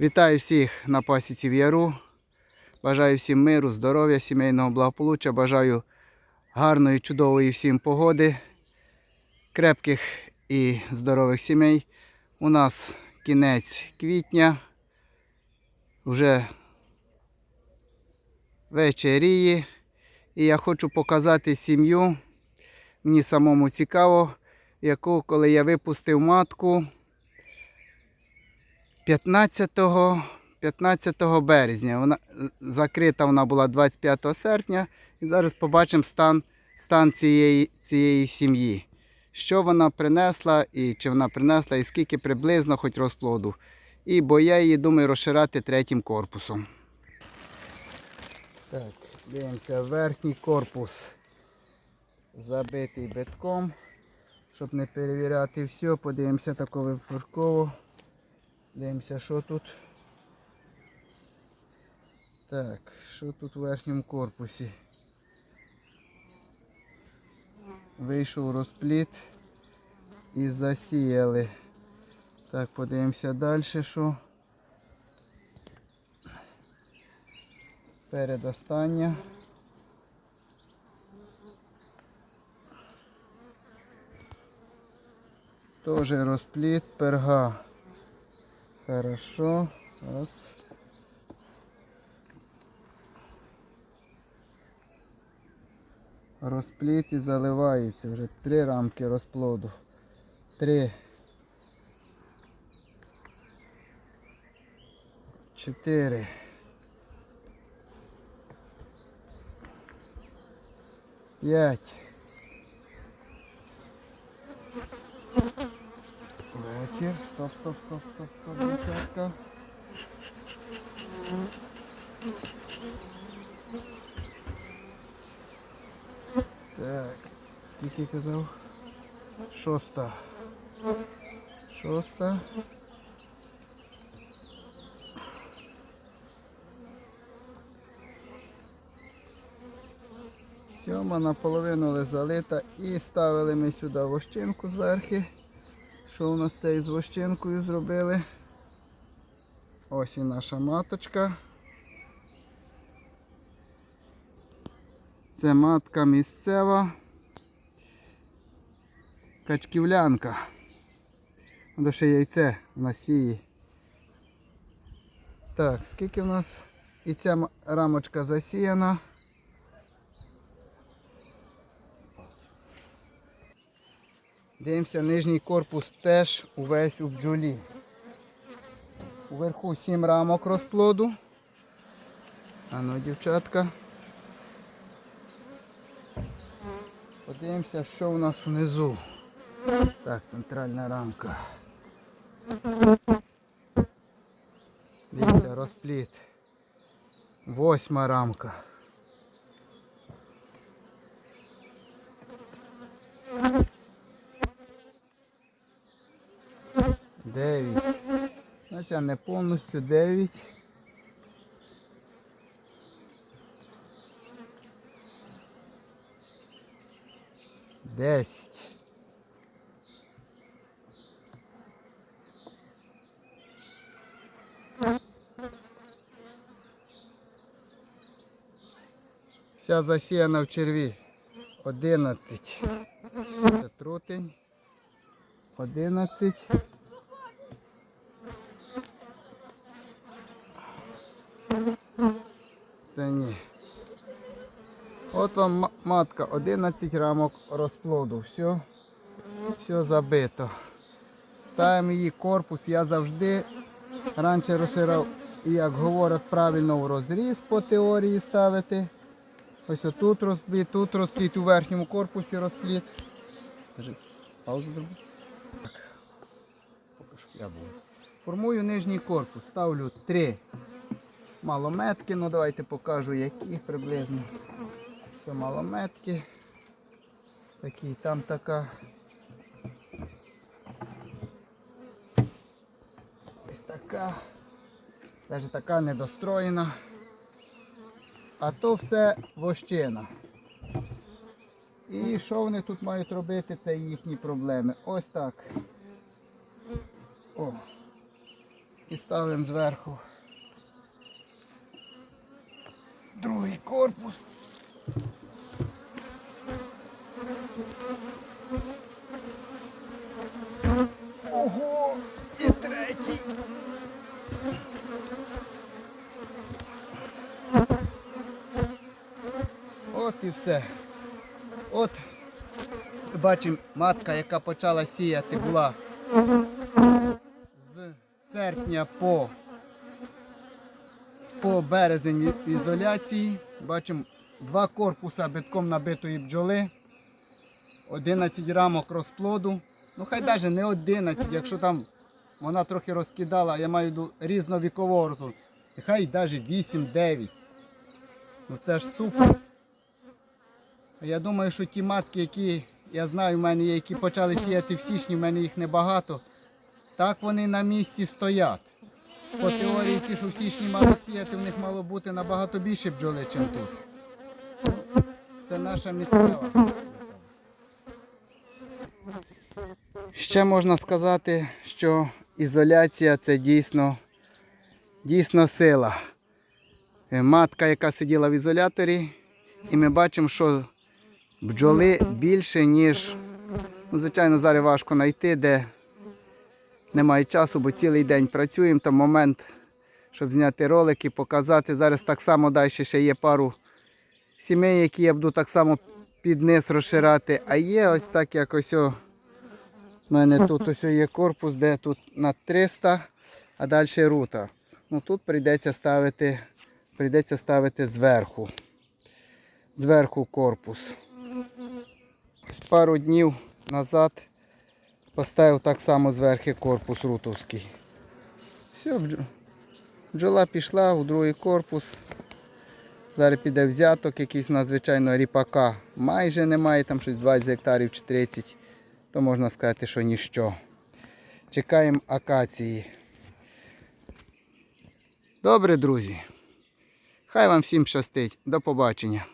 Вітаю всіх на пасіці в Яру. Бажаю всім миру, здоров'я, сімейного благополуччя. Бажаю гарної, чудової всім погоди, крепких і здорових сімей. У нас кінець квітня. Вже вечеріє. І я хочу показати сім'ю. Мені самому цікаво, яку, коли я випустив матку. 15, 15 березня. Вона закрита вона була 25 серпня. І зараз побачимо стан, стан цієї, цієї сім'ї. Що вона принесла, і чи вона принесла, і скільки приблизно хоч розплоду. І бо я її думаю розширати третім корпусом. Так, дивимося, верхній корпус забитий битком. Щоб не перевіряти все, подивимося тако випадково. Дивимося, що тут. Так, що тут в верхньому корпусі? Вийшов розпліт і засіяли. Так, подивимося далі, що. Передостання. Тоже розпліт перга. Хорошо. Раз. Розпліт і заливається. Вже три рамки розплоду. Три. Чотири. П'ять. Вечір. Стоп, стоп, стоп, стоп, стоп, дівчатка. Так, скільки я казав? Шоста. Шоста. Сьома наполовину залита і ставили ми сюди вощинку зверху. Що у нас це із вощинкою зробили? Ось і наша маточка. Це матка місцева. Качківлянка. До ще яйце в насії. Так, скільки в нас і ця рамочка засіяна? Дивимося, нижній корпус теж увесь у бджолі. Уверху 7 рамок розплоду. А ну, дівчатка. Подивимося, що у нас внизу. Так, центральна рамка. Дивіться, розпліт. Восьма рамка. Дев'ять. Значить, не повністю дев'ять. Десять. Вся засіяна в черві. Одинадцять. Це трутень. Одинадцять. Це ні. От вам матка 11 рамок розплоду. Все, все забито. Ставимо її корпус. Я завжди раніше розширав, і як говорять, правильно в розріз по теорії ставити. Ось отут розпліт, тут розпліт, у верхньому корпусі розпліт. Паузу зроби. Так. Поки що я буду. Формую нижній корпус. Ставлю три малометки. Ну давайте покажу які приблизно. Це малометки. Такі, там така. Ось така. Навіть така недостроєна. А то все вощина. І що вони тут мають робити, це їхні проблеми. Ось так. О. І ставимо зверху другий корпус. От і все. От бачимо, матка, яка почала сіяти, була з серпня по, по березень ізоляції. Бачимо два корпуса битком набитої бджоли, 11 рамок розплоду. Ну хай навіть не 11, якщо там вона трохи розкидала, я маю різновікового розплоду. Хай навіть 8-9. Ну це ж супер. Я думаю, що ті матки, які я знаю, в мене є, які почали сіяти в січні, в мене їх небагато. Так вони на місці стоять. По теорії ті, що в січні мали сіяти, в них мало бути набагато більше бджоли, ніж тут. Це наша місцева. Ще можна сказати, що ізоляція це дійсно, дійсно сила. Е, Матка, яка сиділа в ізоляторі, і ми бачимо, що бджоли більше, ніж. Ну, звичайно, зараз важко знайти, де немає часу, бо цілий день працюємо. Там момент, щоб зняти ролики, показати. Зараз так само далі ще є пару сімей, які я буду так само під низ розширати. А є ось так як ось. О, у мене тут ось є корпус, де тут на 300, а далі рута. Ну тут прийдеться ставити, прийдеться ставити зверху. Зверху корпус. Ось пару днів назад поставив так само зверху корпус рутовський. Все, бджола пішла у другий корпус. Зараз піде взяток, якийсь надзвичайно ріпака майже немає, там щось 20 гектарів чи 30, то можна сказати, що ніщо. Чекаємо акації. Добре, друзі. Хай вам всім щастить. До побачення.